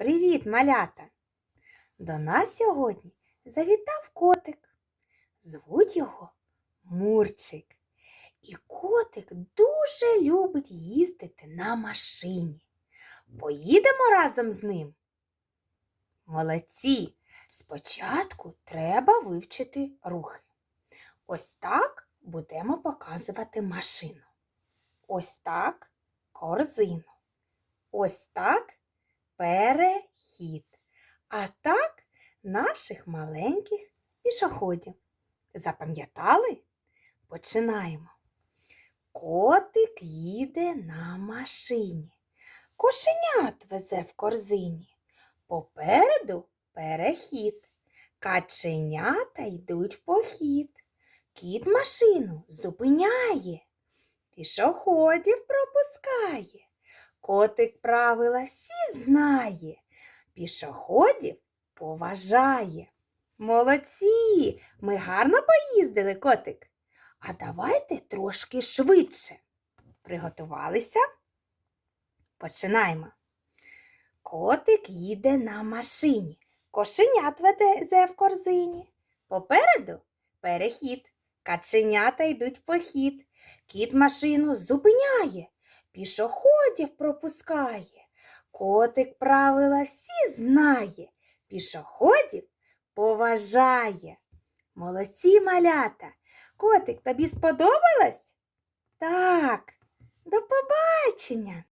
Привіт, малята! До нас сьогодні завітав котик. Звуть його Мурчик. І котик дуже любить їздити на машині. Поїдемо разом з ним. Молодці! Спочатку треба вивчити рухи. Ось так будемо показувати машину. Ось так корзину. Ось так перехід. А так наших маленьких пішоходів. Запам'ятали? Починаємо. Котик їде на машині. Кошенят везе в корзині. Попереду перехід. Каченята йдуть в похід. Кіт машину зупиняє. Пішоходів пропускає. Котик правила всі знає, пішоходів поважає. Молодці! Ми гарно поїздили, котик. А давайте трошки швидше. Приготувалися? Починаємо. Котик їде на машині. Кошенят веде в корзині. Попереду перехід. Каченята йдуть в похід. Кіт машину зупиняє пішоходів пропускає. Котик правила всі знає, пішоходів поважає. Молодці малята. Котик, тобі сподобалось? Так, до побачення.